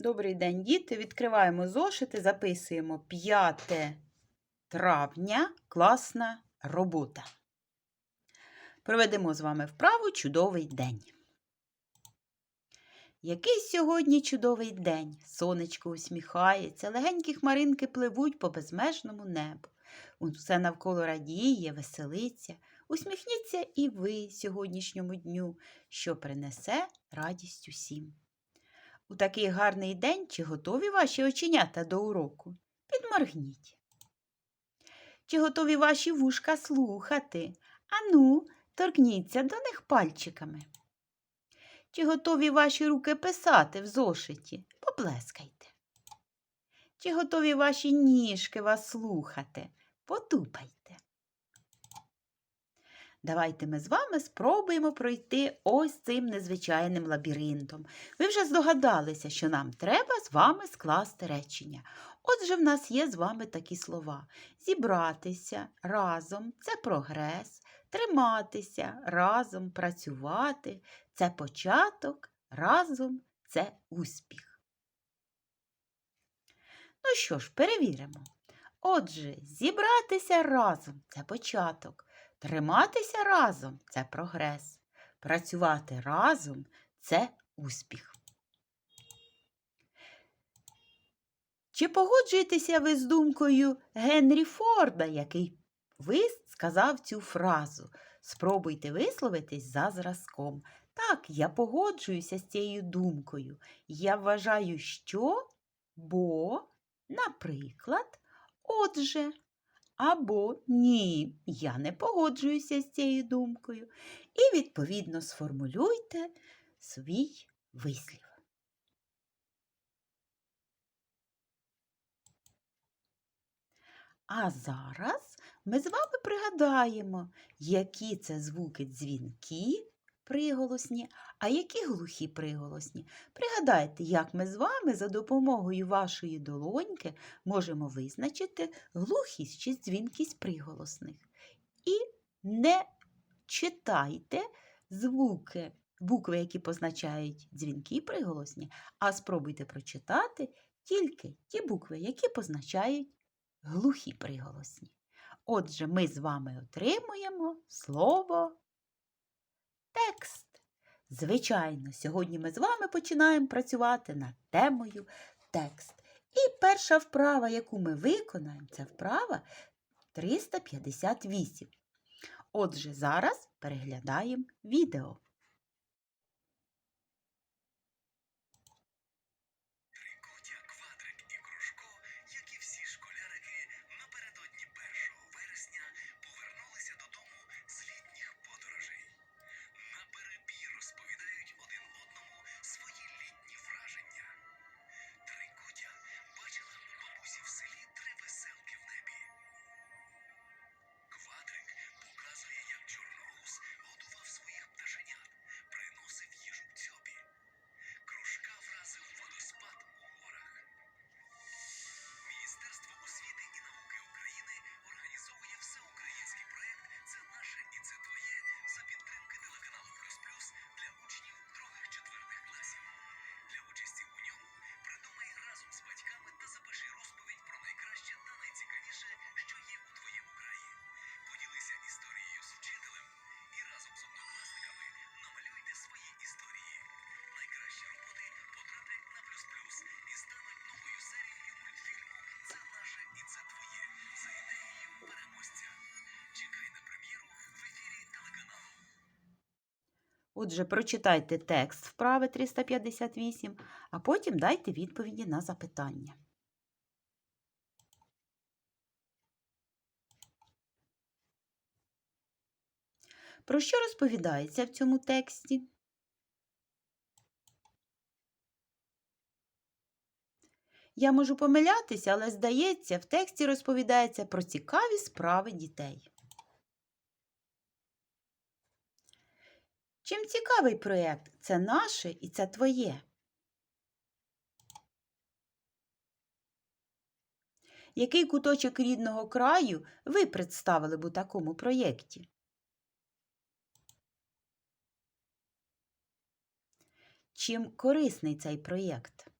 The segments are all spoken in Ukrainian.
Добрий день, діти. Відкриваємо зошити, записуємо 5 травня. Класна робота. Проведемо з вами вправу чудовий день. Який сьогодні чудовий день. Сонечко усміхається, легенькі хмаринки пливуть по безмежному небу. Усе навколо радіє, веселиться. Усміхніться і ви сьогоднішньому дню, що принесе радість усім. У такий гарний день чи готові ваші оченята до уроку? Підморгніть. Чи готові ваші вушка слухати? Ану, торкніться до них пальчиками. Чи готові ваші руки писати в зошиті? Поплескайте. Чи готові ваші ніжки вас слухати? Потупайте. Давайте ми з вами спробуємо пройти ось цим незвичайним лабіринтом. Ви вже здогадалися, що нам треба з вами скласти речення. Отже, в нас є з вами такі слова: зібратися разом це прогрес, триматися, разом працювати це початок, разом це успіх. Ну що ж, перевіримо. Отже, зібратися разом це початок. Триматися разом це прогрес. Працювати разом це успіх. Чи погоджуєтеся ви з думкою Генрі Форда, який ви сказав цю фразу? Спробуйте висловитись за зразком. Так, я погоджуюся з цією думкою. Я вважаю, що, бо, наприклад, отже. Або ні, я не погоджуюся з цією думкою. І, відповідно, сформулюйте свій вислів. А зараз ми з вами пригадаємо, які це звуки дзвінки приголосні, а які глухі приголосні. Пригадайте, як ми з вами за допомогою вашої долоньки можемо визначити глухість чи дзвінкість приголосних. І не читайте звуки, букви, які позначають дзвінки приголосні, а спробуйте прочитати тільки ті букви, які позначають глухі приголосні. Отже, ми з вами отримуємо слово текст. Звичайно, сьогодні ми з вами починаємо працювати над темою текст. І перша вправа, яку ми виконаємо, це вправа 358. Отже, зараз переглядаємо відео. Отже, прочитайте текст вправи 358, а потім дайте відповіді на запитання. Про що розповідається в цьому тексті? Я можу помилятися, але здається, в тексті розповідається про цікаві справи дітей. Чим цікавий проєкт? Це наше і це твоє. Який куточок рідного краю ви представили б у такому проєкті? Чим корисний цей проєкт?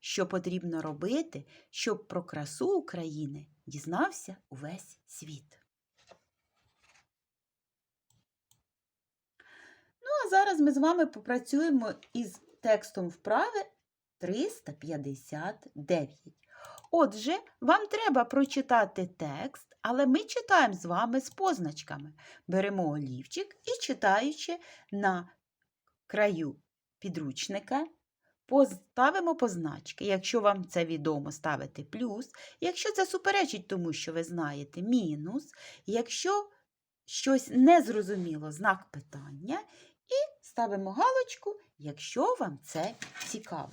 Що потрібно робити, щоб про красу України дізнався увесь світ? Ну, а зараз ми з вами попрацюємо із текстом вправи 359. Отже, вам треба прочитати текст, але ми читаємо з вами з позначками. Беремо олівчик і читаючи на краю підручника, поставимо позначки. Якщо вам це відомо, ставите плюс. Якщо це суперечить тому, що ви знаєте, мінус. Якщо щось незрозуміло, знак питання. Ставимо галочку, якщо вам це цікаво.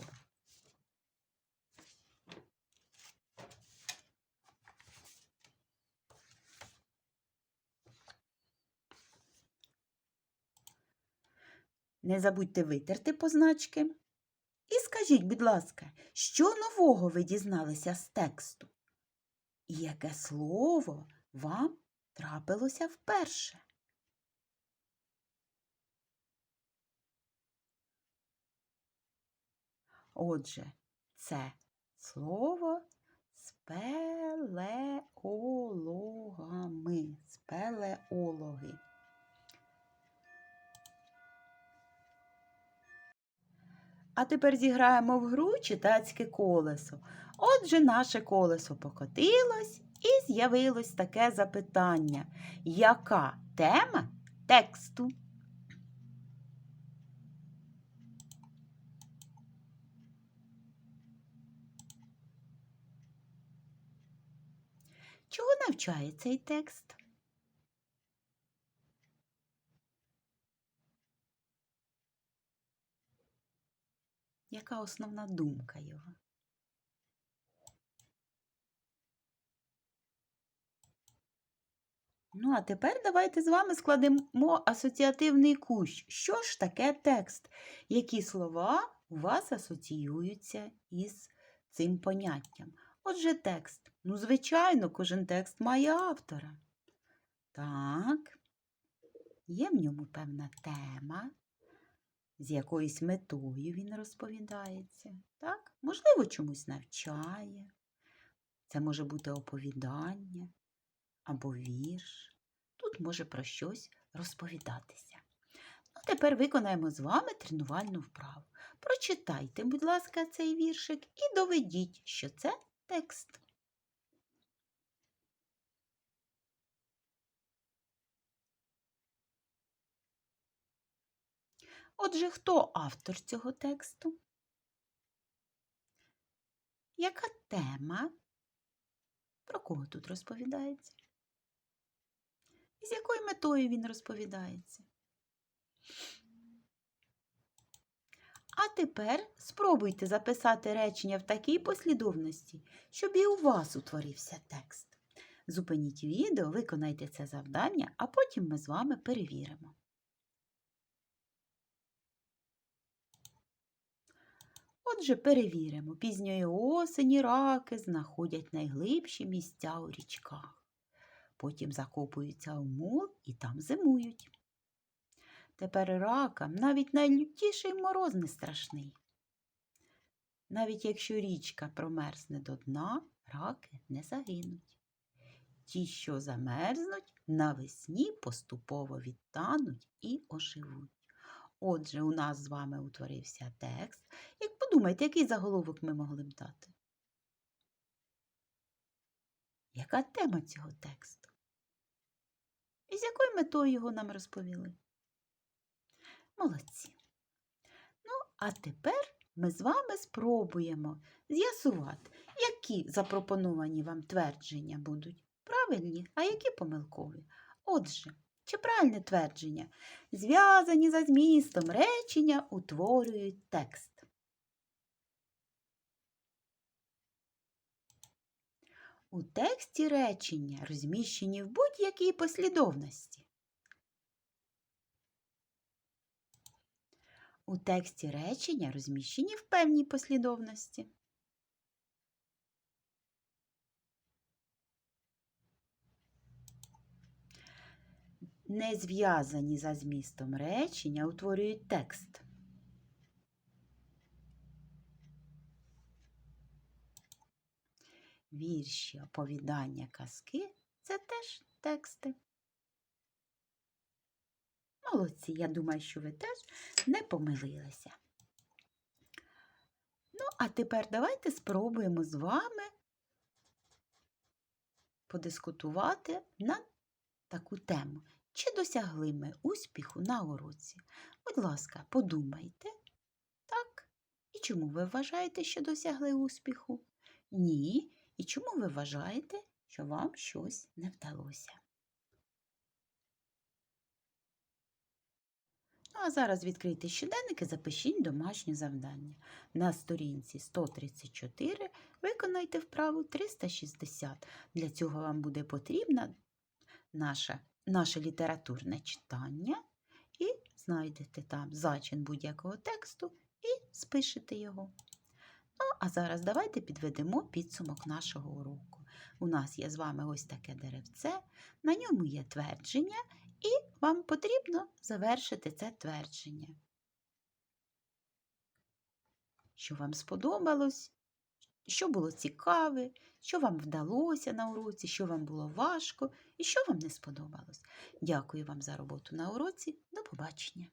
Не забудьте витерти позначки. І скажіть, будь ласка, що нового ви дізналися з тексту? І яке слово вам трапилося вперше? Отже, це слово спелеологами. Спелеологи. А тепер зіграємо в гру читацьке колесо. Отже, наше колесо покотилось і з'явилось таке запитання. Яка тема тексту? Чого навчає цей текст? Яка основна думка його? Ну, а тепер давайте з вами складемо асоціативний кущ. Що ж таке текст? Які слова у вас асоціюються із цим поняттям? Отже, текст. Ну, звичайно, кожен текст має автора. Так, є в ньому певна тема, з якоюсь метою він розповідається. Так? Можливо, чомусь навчає. Це може бути оповідання або вірш. Тут може про щось розповідатися. Ну, тепер виконаємо з вами тренувальну вправу. Прочитайте, будь ласка, цей віршик і доведіть, що це текст. Отже, хто автор цього тексту? Яка тема? Про кого тут розповідається? І з якою метою він розповідається? А тепер спробуйте записати речення в такій послідовності, щоб і у вас утворився текст. Зупиніть відео, виконайте це завдання, а потім ми з вами перевіримо. Отже, перевіримо, пізньої осені раки знаходять найглибші місця у річках. Потім закопуються у мул і там зимують. Тепер ракам навіть найлютіший мороз не страшний. Навіть якщо річка промерзне до дна, раки не загинуть. Ті, що замерзнуть, навесні поступово відтануть і оживуть. Отже, у нас з вами утворився текст. Як подумайте, який заголовок ми могли б дати? Яка тема цього тексту? І з якою метою його нам розповіли? Молодці. Ну, а тепер ми з вами спробуємо з'ясувати, які запропоновані вам твердження будуть правильні, а які помилкові. Отже, чи правильне твердження? Зв'язані за змістом речення утворюють текст. У тексті речення розміщені в будь-якій послідовності. У тексті речення розміщені в певній послідовності. Не зв'язані за змістом речення утворюють текст. вірші, оповідання, казки це теж тексти. Молодці, я думаю, що ви теж не помилилися. Ну, а тепер давайте спробуємо з вами подискутувати на таку тему. Чи досягли ми успіху на уроці? Будь ласка, подумайте. Так. І чому ви вважаєте, що досягли успіху? Ні. І чому ви вважаєте, що вам щось не вдалося? Ну, а зараз відкрийте щоденник і запишіть домашнє завдання. На сторінці 134 виконайте вправу 360. Для цього вам буде потрібно наше, наше літературне читання і знайдете там зачин будь-якого тексту і спишете його. Ну, а зараз давайте підведемо підсумок нашого уроку. У нас є з вами ось таке деревце, на ньому є твердження, і вам потрібно завершити це твердження. Що вам сподобалось, що було цікаве, що вам вдалося на уроці, що вам було важко і що вам не сподобалось. Дякую вам за роботу на уроці. До побачення!